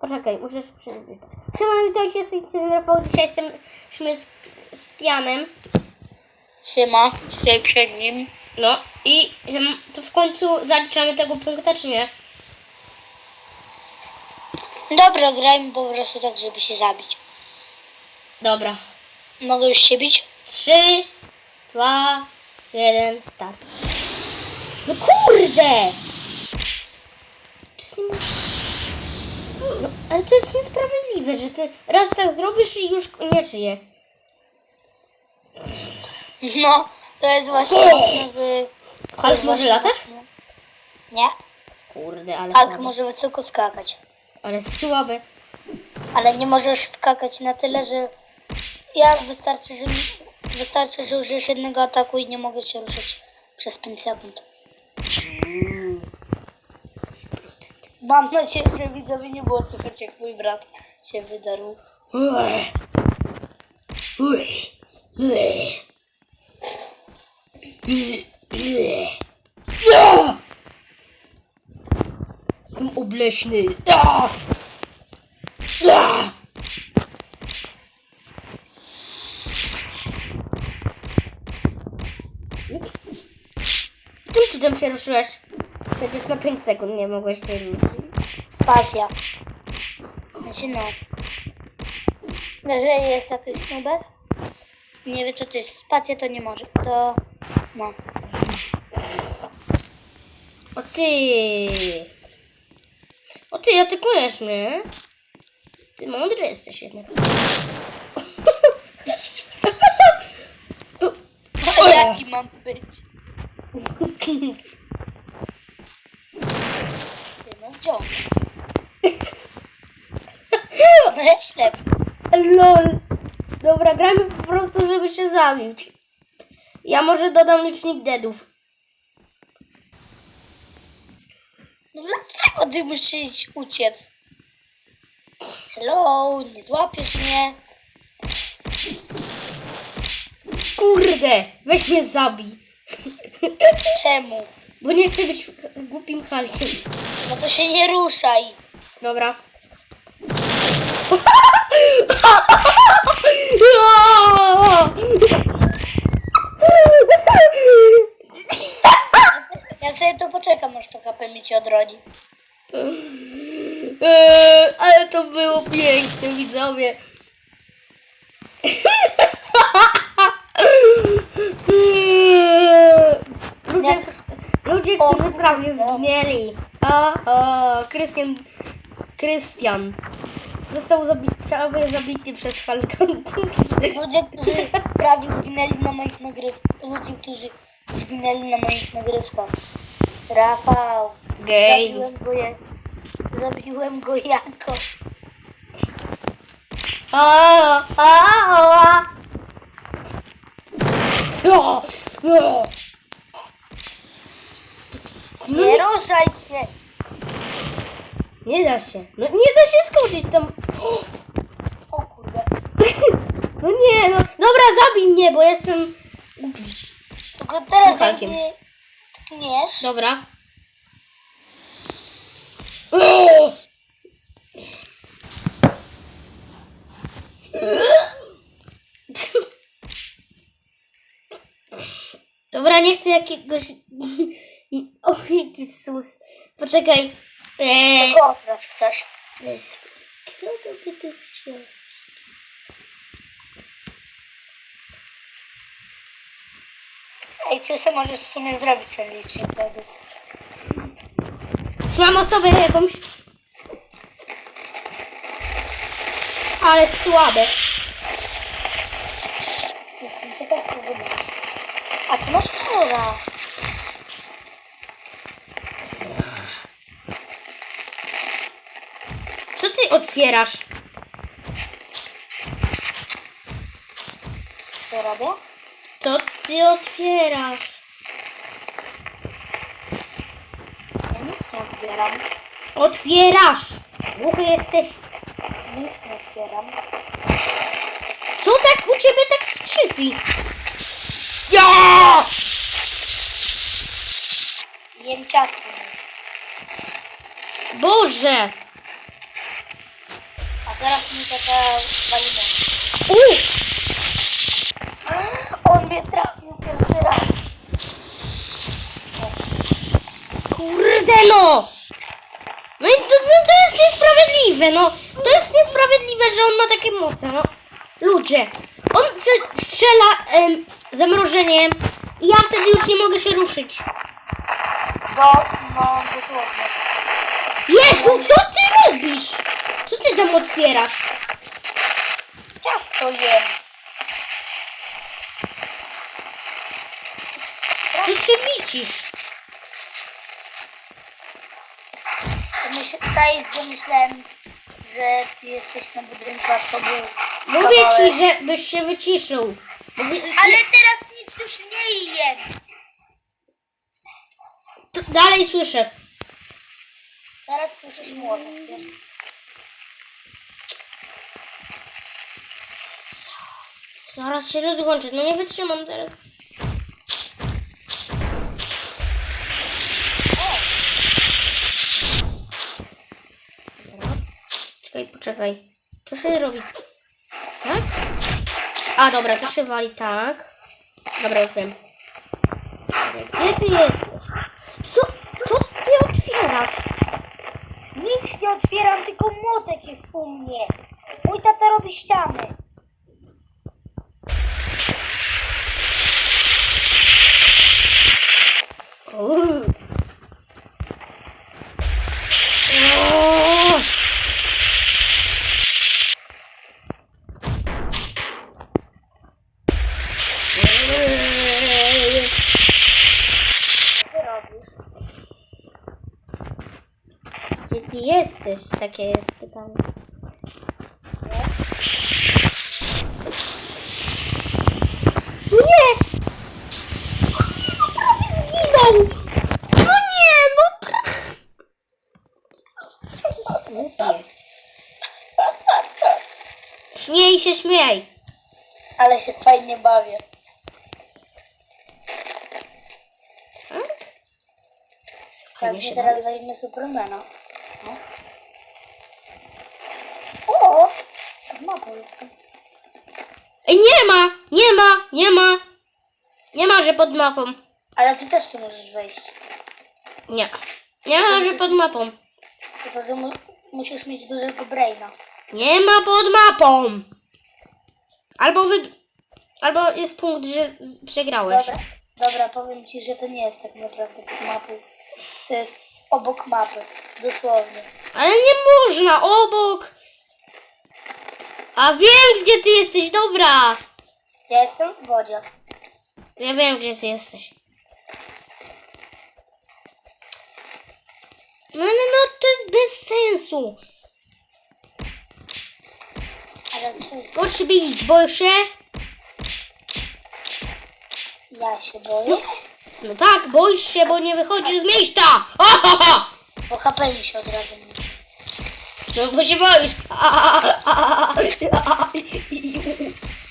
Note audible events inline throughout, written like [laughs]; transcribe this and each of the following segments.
Poczekaj, muszę się przywitać. Siema, witajcie, z tej strony Rafał. Dzisiaj jesteśmy z, z Tianem. Siema, dzisiaj przed nim. No i em, to w końcu zaliczamy tego punkta, czy nie? Dobra, grajmy po prostu tak, żeby się zabić. Dobra. Mogę już się bić? Trzy, dwa, jeden, start. No kurde! To jest nie... Ale to jest niesprawiedliwe, że ty raz tak zrobisz i już nie żyje. No, to jest właśnie nowy... to Hulk jest może właśnie latać? Nie, Kurde, ale Hulk może wysoko skakać. Ale słabe. Ale nie możesz skakać na tyle, że... Ja wystarczy, że... Wystarczy, że użyjesz jednego ataku i nie mogę się ruszyć przez 5 sekund. Mam nadzieję, że widzowie nie było słychać, jak mój brat się wydarł. Ue. Ue. Ue. Ue. Ue. Ja! Jestem obleśny. Tu tam się ruszyłeś? Przecież na 5 sekund nie mogłeś się. Spacja. Znaczy no. Jeżeli jest jakiś nubek, nie wie co to jest spacja, to nie może. To no. O ty! O ty, atykujesz mnie? Ty mądry jesteś jednak. [laughs] A jaki mam być? [laughs] Ja ślepy. LOL. Dobra, gramy po prostu, żeby się zabić. Ja może dodam licznik deadów. No dlaczego ty musisz uciec? Hello, nie złapiesz mnie. Kurde, weź mnie zabij. Czemu? Bo nie chcę być głupim halkiem. No to się nie ruszaj. Dobra. [laughs] Ja sobie to poczekam, aż to HP mi się odrodzi. Eee, ale to było piękne, widzowie. Ludzie którzy prawie zginęli. O, o, Krystian, Krystian. Został zabity, prawie zabity przez Halka. Ludzie, którzy prawie zginęli na moich nagrywkach. Ludzie, którzy zginęli na moich nagrywkach. Rafał. Games. Zabiłem go, jak, zabiłem go jako. O, o, o. O, o. No Nie nie, ruszaj się. Nie da się. No nie da się skoczyć tam. O kurde. [laughs] No nie, no. Dobra, zabij mnie, bo jestem głupi. Tylko teraz jak mnie tkniesz. Dobra. O! Dobra, nie chcę jakiegoś... Och, jaki sus. Poczekaj. Eee, Kogo teraz chcesz? kogo by tu wziąć? Ej, ty sobie możesz w sumie zrobić ten licznik do edycji. Mam osobę jakąś... Ale słabe. Jestem ciekaw, kogo masz. A ty masz chora. Co ty otwierasz? Co robię? Co ty otwierasz? Ja nic nie otwieram. Otwierasz! Głuchy jesteś. Nic nie otwieram. Co tak u ciebie tak skrzypi? Ja! Jem ciasto. Boże! Zaraz mi taka walina. Uuu! On mnie trafił pierwszy raz. Kurde no! No i to, no to jest niesprawiedliwe, no. To jest niesprawiedliwe, że on ma takie moce, no. Ludzie, on strzela em, zamrożeniem i ja wtedy już nie mogę się ruszyć. No, no, dosłownie. Jezu, co ty robisz? Co ty tam otwierasz? Ciasto jem. Ty się myśl, czaisz, że myślałem, że ty jesteś na budynku, a to był Mówię kawałek. ci, żebyś się wyciszył. Mówię, Ale teraz nic już nie jem. Dalej słyszę. Teraz słyszysz młotek, wiesz? Zaraz się rozłączę, no nie wytrzymam teraz. Czekaj, poczekaj. Co się robi? Tak? A, dobra, to się wali tak. Dobra, już wiem. Gdzie ty jesteś? Co? Co ty otwierasz? Nic nie otwieram, tylko młotek jest u mnie. Mój tata robi ściany. Uuu. O! Eee. Co ty robisz? Gdzie ty Takie jest pytanie. Nie! No prawie zginął! No nie, no prawie... Głupie. Śmiej się, śmiej. Ale się fajnie bawię. Fajnie Tak, się teraz zajmę Supermana. No. O! Ej, nie ma, nie ma, nie ma. Nie ma, że pod mapą. Ale ty też tu możesz wejść. Nie. Nie ma, że pod mapą. Tylko, że mu musisz mieć dużego braina. Nie ma pod mapą. Albo wy... Albo jest punkt, że przegrałeś. Dobra, dobra, powiem ci, że to nie jest tak naprawdę pod mapą. To jest obok mapy. Dosłownie. Ale nie można, obok. A wiem, gdzie ty jesteś, dobra. Ja jestem w wodzie. Ja wiem, gdzie ty jesteś. No, no, no, to jest bez sensu. Ale co jest? Bić, boisz się? Ja się boję, No tak, boisz się, bo nie wychodzisz z miejsca. Ha, ha, ha. bo HP mi się od razu No bo się boisz.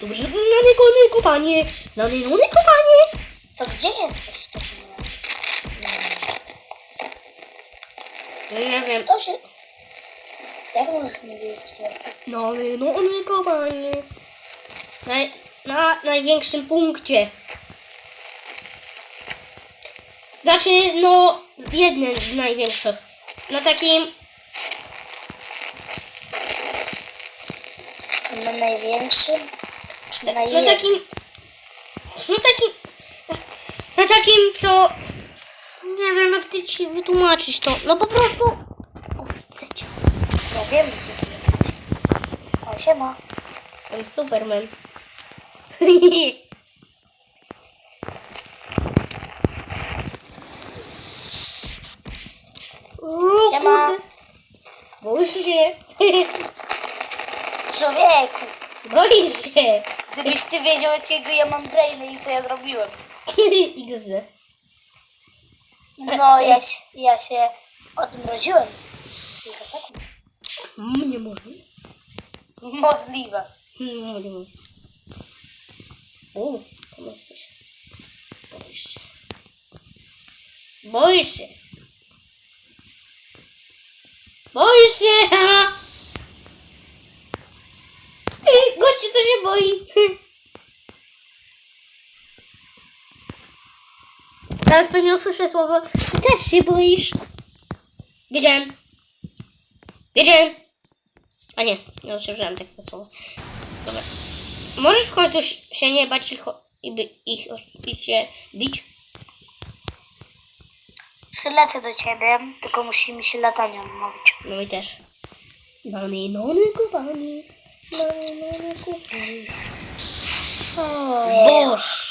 Dobrze, na niego nie kopanie. Na niego nie kopanie. To gdzie jesteś w takim razie? No nie wiem. To się... Jak możesz mi wiedzieć, gdzie jesteś? No nie, no nie kopanie. Na, na największym punkcie. Znaczy, no, jeden z największych. Na takim, Na największym? Czy na na jednym? takim, na takim, na takim, co, nie wiem jak ty ci wytłumaczyć to. No po prostu, o, chcecie. Ja wiem, gdzie ty jesteś. O, siema. Jestem Superman. [laughs] Siema. [laughs] kurde. [laughs] Człowieku, Boisz się. gdybyś ty wiedział, jakiego ja mam brainy i co ja zrobiłem. [laughs] XZ. No, ja, się- ja się odmroziłem. Kilka sekund. Mm, Nie może. Możliwe. Mm, Nie może. O, tam jesteś. Boisz się. Boisz się. Boisz się. [laughs] ha? Boi. [laughs] Zaraz pewnie usłyszę słowo. Ty też się boisz. Wiedziałem. Wiedziałem. A nie, nie usłyszałem takiego słowa. Dobra. Możesz w końcu się nie bać ich, o- i by ich oczywiście bić? Przylecę do ciebie, tylko musi mi się latanie odmówić. No i też. Bany, nony, kubany. Bany. Boż.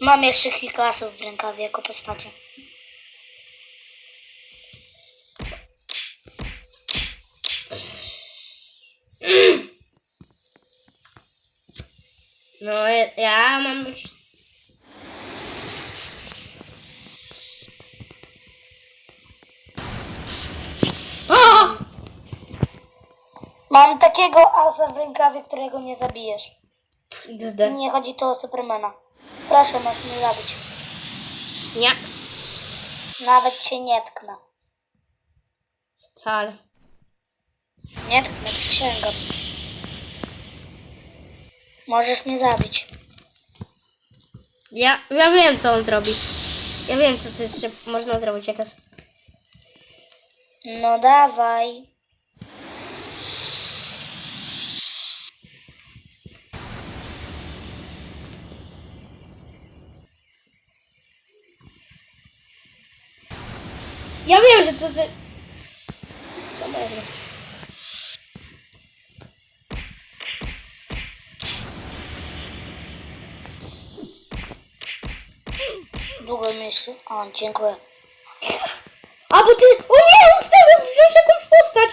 Mam jeszcze kilka asów w rękawie jako postacie. No ja, mam już... Mam takiego asa w rękawie, którego nie zabijesz. XD. Nie chodzi tu o Supermana. Proszę, masz mnie zabić. Nie. Nawet się nie tknę. Wcale. Nie tknę, przysięgam. Możesz mnie zabić. Ja, ja wiem, co on zrobi. Ja wiem, co ty, można zrobić jakaś... No dawaj. To ty... Z kamery. Długo mi jeszcze... O, dziękuję. A, bo ty... O nie, on chce wziąć jakąś postać.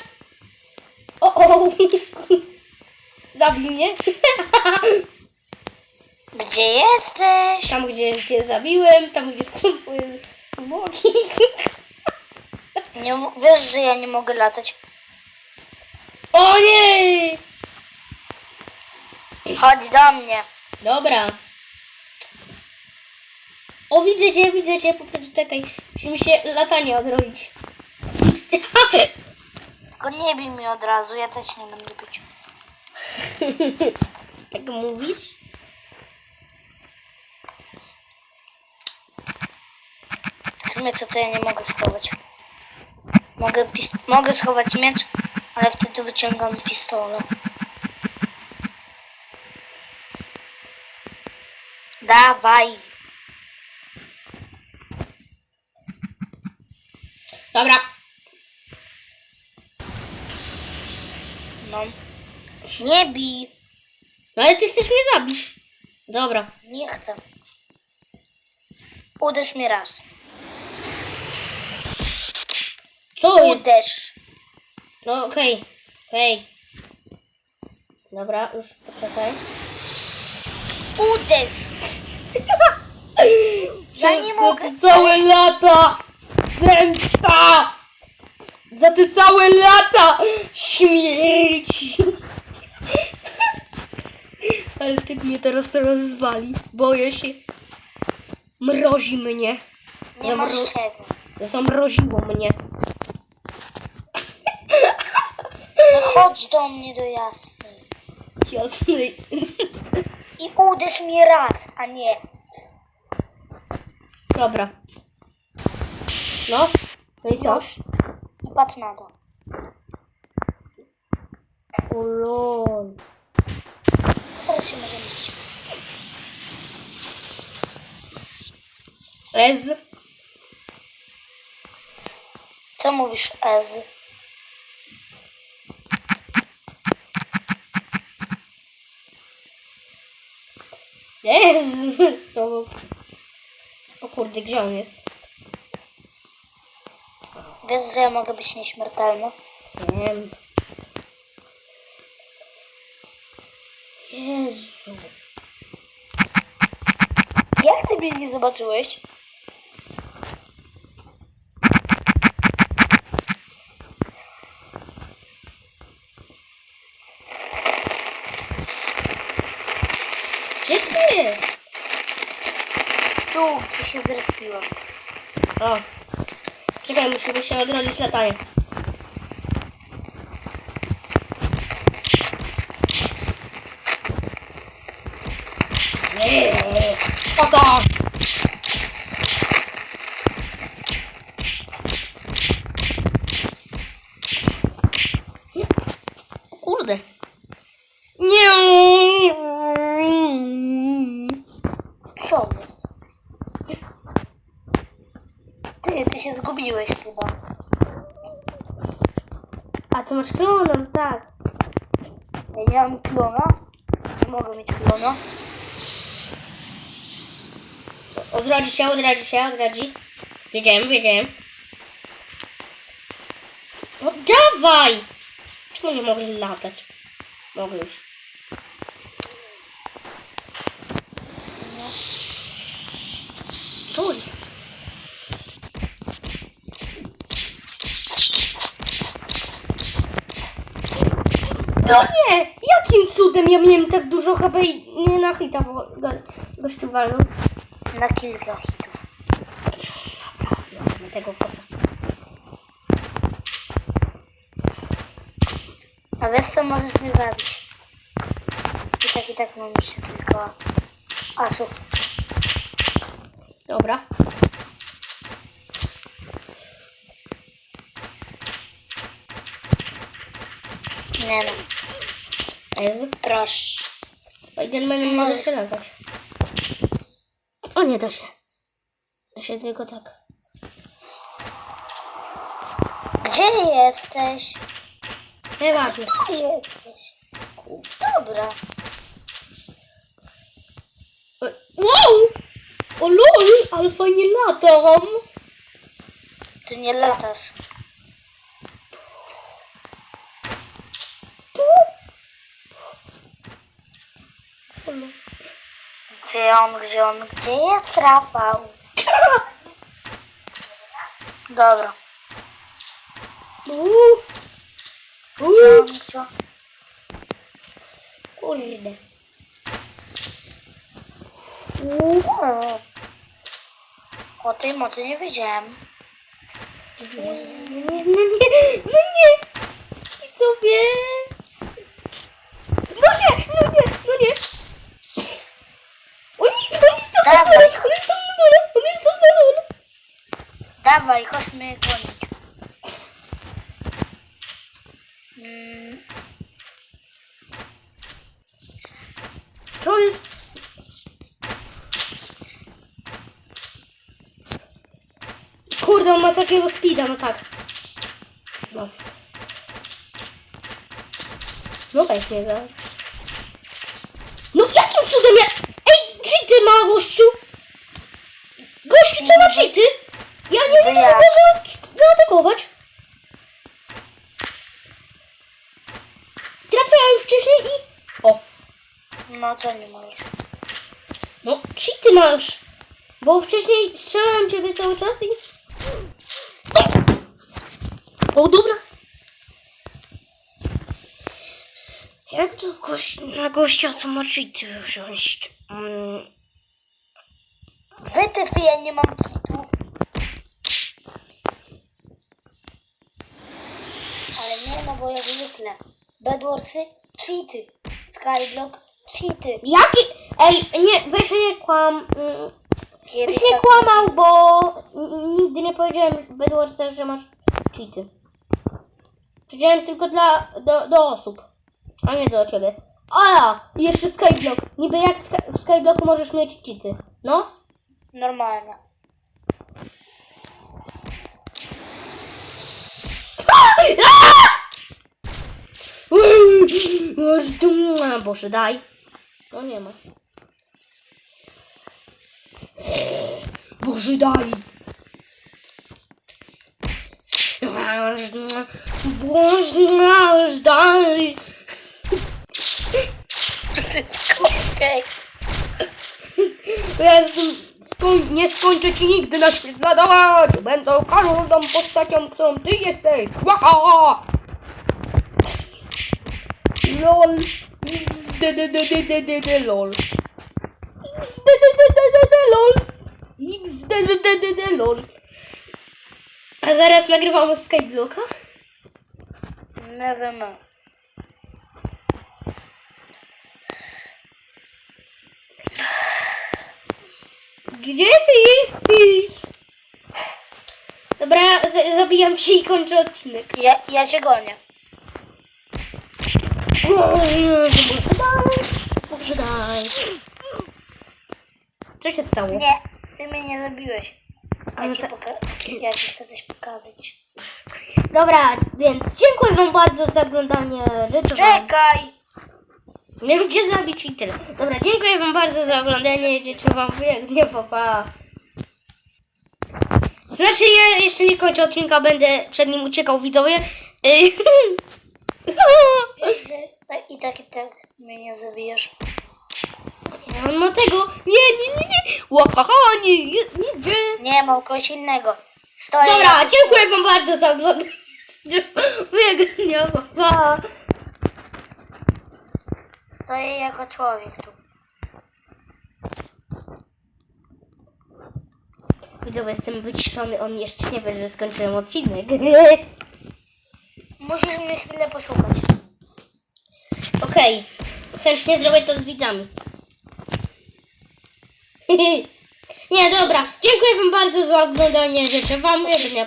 O, o. Zabił mnie. Gdzie jesteś? Tam, gdzie, gdzie zabiłem, tam, gdzie są twoje zwłoki. Nie, wiesz, że ja nie mogę latać. O nie! Chodź do mnie. Dobra. O, widzę cię, widzę cię, po prostu czekaj. Musimy się latanie odrobić. [laughs] Tylko nie bij mi od razu, ja też nie będę pić. [laughs] tak mówisz? Mnie co to ja nie mogę schować. Mogę, mogę schować miecz, ale wtedy wyciągam pistolet. Dawaj. Dobra. No. Nie bij. No ale ty chcesz mnie zabić. Dobra. Nie chcę. Uderz mnie raz. Co jest? Uderz. No okej. Okej. Dobra, już poczekaj. Uderz. [laughs] Ja nie Za mogę. te całe lata! Zemsta! Za te całe lata śmierci! [laughs] Ale ty mnie teraz rozwali. Boję się. Mrozi mnie. Nie masz czego. Zamroziło mnie. No chodź do mnie do jasnej. Jasny. I uderz mnie raz, a nie. Dobra. No. No i co? I patrz na to. O lol. Teraz się możemy bić. Ez. Co mówisz, Ez? Ez. Z tobą. O kurde, gdzie on jest? Wiesz, że ja mogę być nieśmiertelny? Nie wiem. Jezu. Jak ty mnie nie zobaczyłeś? O, tu się zrespiłam. O. Czekaj, musimy się odrodzić latanie. Nie, nie, nie. Oto! Ty, ty się zgubiłeś chyba. A ty masz klona, tak. Ja nie mam klona. Nie mogę mieć klona. Odrodzi się, odrodzi się, odrodzi. Wiedziałem, wiedziałem. No dawaj! Czemu nie mogli latać? Mogę już. Co jest? No nie! Jakim cudem ja miałem tak dużo HP i nie na hita bo go, gościu walnął? Na kilka hitów. Na tego kosa. A wiesz co, możesz mnie zabić. I tak i tak mam jeszcze kilka asów. Dobra. Nie no, Ez. proszę. Spiderman nie może się latać. O, nie da się. Da się tylko tak. Gdzie jesteś? Nieważne. Tu jesteś. Dobra. Wow! O lol, ale fajnie latam. Ty nie latasz. O lol. Gdzie on, gdzie on, gdzie jest Rafał? Dobra. Uuu. Gdzie on, gdzie on? Kurde. Uuu. O. Tej mocy nie wiedziałem. Nie, nie, no nie, no nie. I co wie? No nie, no nie, no nie. On, on jest tam na Dawaj. on jest tam na dole, on jest tam na dole. Dawaj, chodź mnie gonić. Mm, jest? Kurde, on ma takiego speeda, no tak. No. No weź mnie za... No jakim cudem ja... Ej, cheaty ma gościu! Gościu, co ma cheaty? Ja nie No mogę jak? go za- zaatakować. Trafiałem wcześniej i... O, no co nie możesz? No, cheaty masz! Bo wcześniej strzelałem ciebie cały czas i... O, dobra! Jak to goś... na gościa, co ma cheaty wziąć? Mm, Wytyfy, ja nie mam cheatów. Ale nie, no bo jak zwykle. Bedwarsy, cheaty. Skyblock, cheaty. Jaki... Ej, nie, weź nie kłam... Mm, Kiedyś Weź nie tak kłamał, bo n- nigdy nie powiedziałem Bedwarce, że masz cheaty. Powiedziałem tylko dla, do, do osób, a nie do ciebie. A, i jeszcze Skyblock. Niby jak Sky- w Skyblocku możesz mieć cheaty. No? Normalnie. [laughs] Aż Boże, daj. No nie ma. Boże, daj. Boże, daj. Okej. Ja jestem, skoń, nie skończę ci nigdy naśladować. Będę każdą postacią, którą ty jesteś. Łaha! LOL. XDDDDDD LOL. XDDDDDD LOL. XDDDDD LOL. A zaraz nagrywamy Skyblocka? Nie wiem. Gdzie ty jesteś? Dobra, zabijam cię i kończę odcinek. Ja, ja cię gonię. Może daj, daj. Co się stało? Nie, ty mnie nie zabiłeś. Ale Ja ci, ta- ja ci chcę coś pokazać. Dobra, więc dziękuję wam bardzo za oglądanie. Życzę wam... Czekaj! Nie cię zabić i tyle. Dobra, dziękuję wam bardzo za oglądanie. Życzę wam pięknie, papa. Znaczy, ja jeszcze nie kończę odcinka, będę przed nim uciekał, widzowie. [laughs] i tak i tak mnie nie zabijesz. On ma tego. Nie, nie, nie, nie. Łahaha, nie, nie, nie, nie. Nie, mam kogoś innego. Stoję. Dobra, dziękuję wam bardzo za oglądanie. Pięknie, papa. Stoję jako człowiek tu. Widzowie, jestem wyciszony, on jeszcze nie wie, że skończyłem odcinek. Musisz mnie chwilę poszukać. Okej, chętnie zrobię to z widzami. [laughs] Nie, dobra. Dziękuję wam bardzo za oglądanie. Życzę wam miłego.